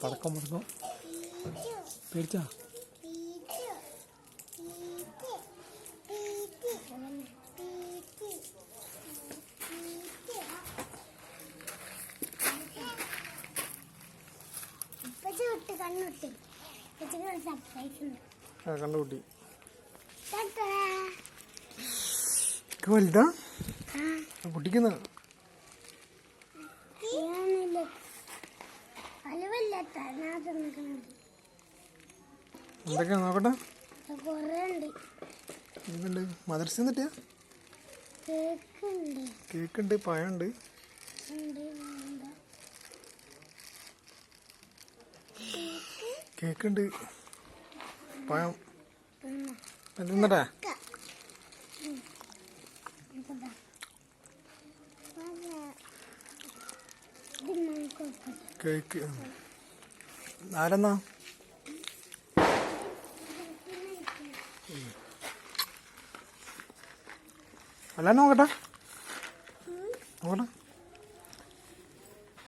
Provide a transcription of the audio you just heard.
പടക്കം പടക്കം പേടിച്ചാ? തരത്തടാ വലുതാ? നിൽക്കുന്നത്. എന്തൊക്കെയാ നോക്കട്ടെ? എന്തുണ്ട്? മദർസ എന്നിട്ടാ കേക്ക് ഉണ്ട് കേക്ക് ഉണ്ട് പഴമുണ്ട് ഉണ്ട് വേണ്ട കേക്ക് ഉണ്ട് പഴം. കേക്ക്. ആരെന്നാ? അല്ല നോക്കട്ടെ. നോക്കട്ടെ.